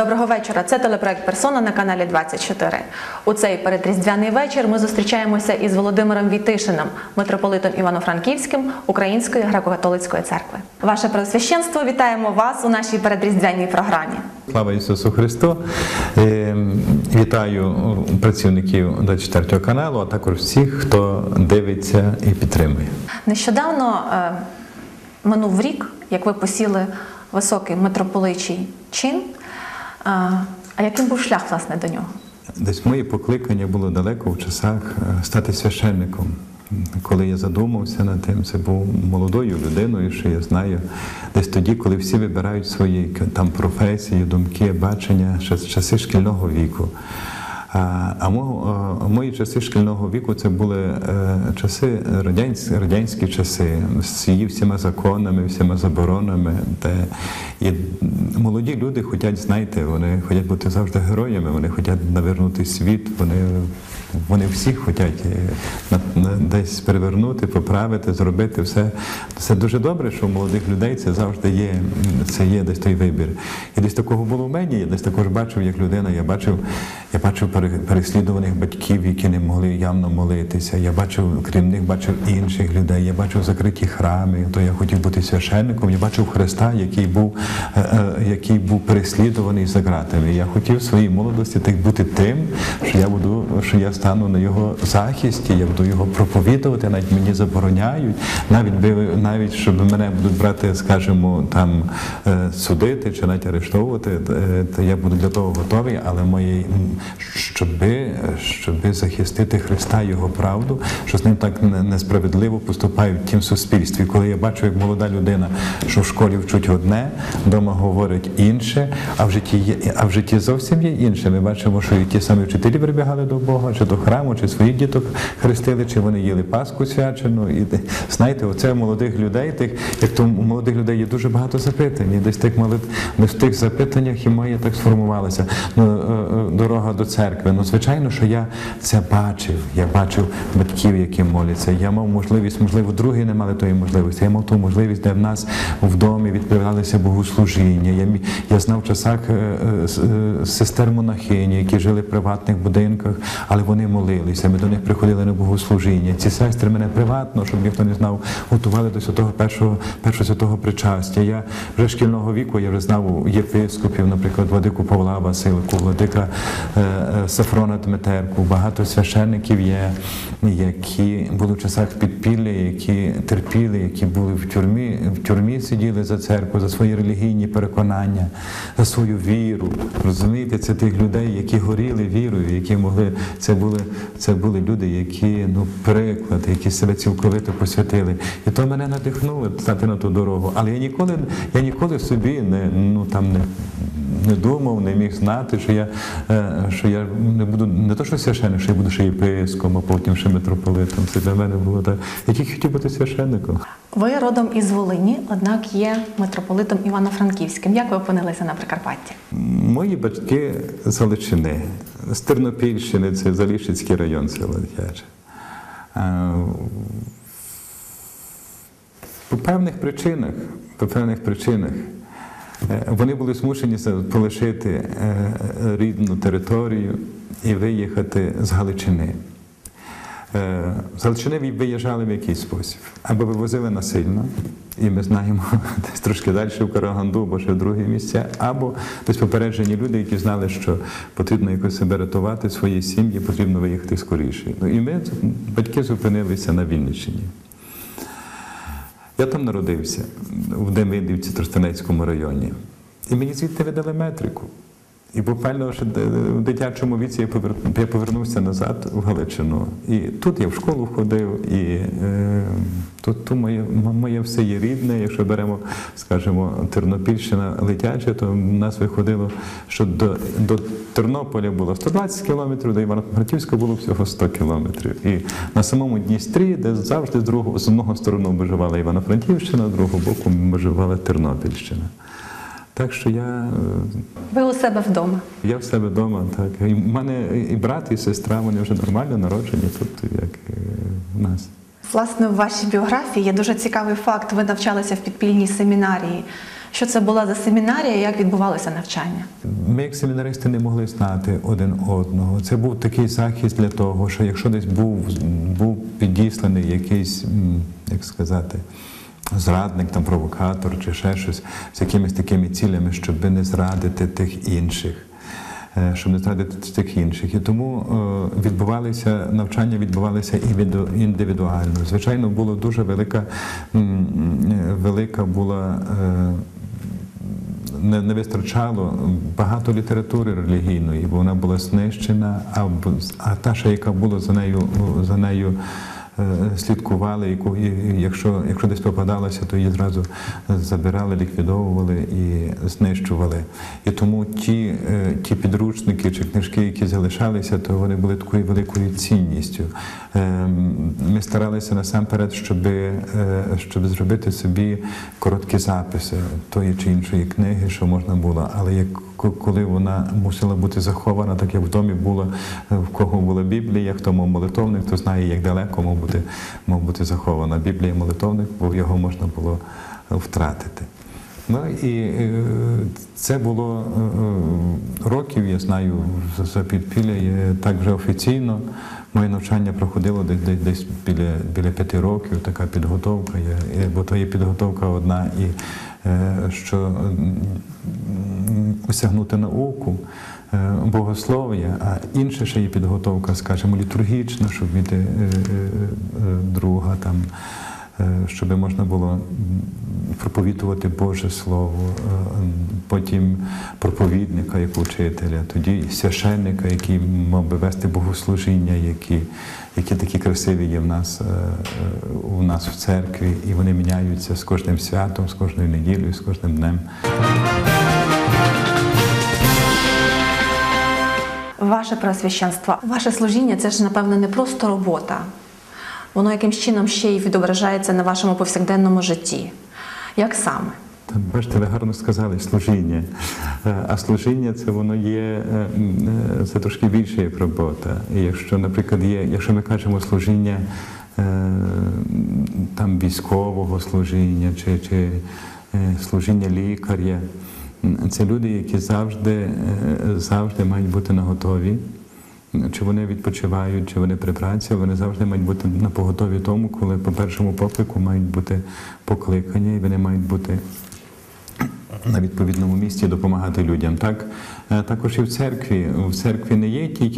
Доброго вечора. Це телепроект Персона на каналі 24. У цей передріздвяний вечір ми зустрічаємося із Володимиром Вітишином, митрополитом Івано-Франківським Української греко-католицької церкви. Ваше Преосвященство, вітаємо вас у нашій передріздвяній програмі. Слава Ісусу Христу! Е, Вітаю працівників 24 каналу, а також всіх, хто дивиться і підтримує. Нещодавно е, минув рік, як ви посіли високий митрополичий чин. А яким був шлях власне до нього? Десь моє покликання було далеко в часах е, стати священником. Коли я задумався над тим, це був молодою людиною, що я знаю, десь тоді, коли всі вибирають свої там професії, думки, бачення, ще з часи шкільного віку. А, а мо- мої часи шкільного віку це були е, часи радянські, радянські часи з її всіма законами, всіма заборонами. Де і молоді люди хочуть, знаєте, вони хочуть бути завжди героями, вони хочуть навернути світ, вони, вони всі хочуть е, десь перевернути, поправити, зробити все. Це дуже добре, що у молодих людей це завжди є, це є десь той вибір. І десь такого було в мені. Я десь також бачив, як людина, я бачив, я бачив переслідуваних батьків, які не могли явно молитися. Я бачив, крім них, бачив інших людей. Я бачив закриті храми. То я хотів бути священником. Я бачив Христа, який був, е, е, який був переслідуваний за ґратами. Я хотів в своїй молодості так бути тим, що я буду, що я стану на його захисті, я буду його проповідувати, навіть мені забороняють, навіть би навіть щоб мене будуть брати, скажімо, там е, судити чи навіть арештовувати, е, то я буду для того готовий, але моє щоби, щоби захистити Христа, Його правду, що з ним так не- несправедливо поступають в тім суспільстві. Коли я бачу, як молода людина, що в школі вчуть одне, вдома говорять інше, а в житті є, а в житті зовсім є інше. Ми бачимо, що і ті самі вчителі прибігали до Бога, чи до храму, чи своїх діток хрестили, чи вони їли Пасху свячену. І знаєте, оце молодих людей, тих, як то у молодих людей є дуже багато запитань. І десь тих молит, в тих запитаннях і моє так сформувалося. Ну, е, е, дорога до церкви. Ну, звичайно, що я це бачив. Я бачив батьків, які моляться. Я мав можливість, можливо, другі не мали тої можливості. Я мав ту можливість, де в нас в домі відправлялися богослужіння. Я, я знав в часах е, сестер монахині, які жили в приватних будинках, але вони молилися. Ми до них приходили на богослужіння. Ці сестри мене приватно, щоб ніхто не знав, готували до святого першого, першого святого причастя. Я вже шкільного віку я вже знав єпископів, наприклад, владику Павла Василику, владика е, е, Сафрона Дмитерку. Багато священників є, які були в часах підпілля, які терпіли, які були в тюрмі, в тюрмі сиділи за церкву, за свої релігійні переконання, за свою віру. Розумієте, це тих людей, які горіли вірою, які могли. Це були, це були люди, які ну приклад, які себе цілковито посвятили. І то мене надихнуло стати на ту дорогу. Але я ніколи, я ніколи собі не ну там не. Не думав, не міг знати, що я, е, що я не буду не то, що священник, що я буду ще єпископом, а потім ще митрополитом. Це для мене було так. Я тільки хотів бути священником. Ви родом із Волині, однак є митрополитом Івано-Франківським. Як ви опинилися на Прикарпатті? Мої батьки з Галичини, з Тернопільщини, це Заліщицький район село Дитяче. По певних причинах, по певних причинах е, вони були змушені полишити е, рідну територію і виїхати з Галичини. Е, З Галичини виїжджали в який спосіб? Або вивозили насильно, і ми знаємо десь трошки далі в Караганду, або ще в другі місця, або десь попереджені люди, які знали, що потрібно якось себе рятувати, свої сім'ї, потрібно виїхати скоріше. Ну, і ми, батьки, зупинилися на Вінниччині. Я там народився, в Демидівці, Тростянецькому районі. І мені звідти видали метрику. І буквально ще в дитячому віці я повер- повернувся назад в Галичину. І тут я в школу ходив, і е, тут, тут моє, моє все є рідне. Якщо беремо, скажімо, Тернопільщина летяча, то в нас виходило, що до, до Тернополя було 120 кілометрів, до Івано-Франківська було всього 100 кілометрів. І на самому Дністрі, де завжди з другого з одного сторону межувала Івано-Франківщина, з другого боку межувала Тернопільщина. Так що я, е, Ви у себе вдома. я в себе вдома, так. І в мене і брат, і сестра, вони вже нормально народжені тут, як е, в нас. Власне, в вашій біографії є дуже цікавий факт. Ви навчалися в підпільній семінарії. Що це була за семінарія, і як відбувалося навчання? Ми, як семінаристи, не могли знати один одного. Це був такий захист для того, що якщо десь був, був підісланий якийсь, як сказати, зрадник, там, провокатор чи ще щось з якимись такими цілями, щоб не зрадити тих інших. е, Щоб не зрадити тих інших. І тому е, відбувалися навчання відбувалися івіду- індивідуально. Звичайно, була дуже велика, е, велика була не, не вистачало багато літератури релігійної, бо вона була знищена, а, а та, ще, яка була за нею, за нею слідкували, яку, і, якщо, якщо десь попадалося, то її зразу забирали, ліквідовували і знищували. І тому ті, е, ті підручники чи книжки, які залишалися, то вони були такою великою цінністю. Е, Ми старалися насамперед, щоб, е, щоб зробити собі короткі записи тої чи іншої книги, що можна було. Але як коли вона мусила бути захована, так як в домі було, е, в кого була Біблія, хто мав молитовник, хто знає, як далеко мав бути, мав бути захована Біблія, молитовник, бо його можна було е, втратити. Ну і е, це було років, я знаю, за- підпілля так вже офіційно. Моє навчання проходило десь, десь, біля, біля п'яти років, така підготовка бо то є підготовка одна і що осягнути науку, е, богослов'я, а інше ще є підготовка, скажімо, літургічна, щоб вміти е, е, друга там щоб можна було проповідувати Боже Слово, потім проповідника як учителя, тоді священника, який мав би вести богослужіння, які, які такі красиві є в нас, у нас в церкві, і вони міняються з кожним святом, з кожною неділею, з кожним днем. Ваше преосвященство, ваше служіння це ж, напевно, не просто робота. Воно якимсь чином ще й відображається на вашому повсякденному житті. Як саме? Бачите, ви гарно сказали служіння. Е, А служіння це воно є е, е, це трошки більше як робота. І якщо, наприклад, є, якщо ми кажемо служіння там військового служіння чи, чи служіння лікаря, це люди, які завжди, е, завжди мають бути наготові. Чи вони відпочивають, чи вони при праці, вони завжди мають бути на поготові тому, коли по першому поклику мають бути покликання, і вони мають бути на відповідному місці допомагати людям. Так Е, також і в церкві. В церкві не є тільки